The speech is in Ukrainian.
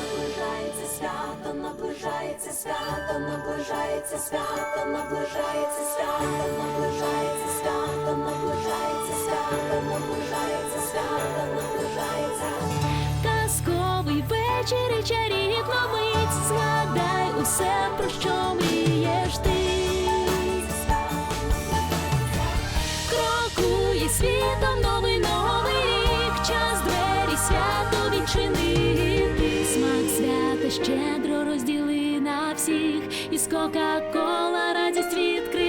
Наближається свято, наближається свято, наближається свято, наближається свято, наближається свято, наближається свято, наближається свято, наближається казковий вечір і чарівна мить Згадай усе, про що мрієш ти. Крокує світом відчини, смак свята щедро розділи на всіх, і з кока кола радість відкрив.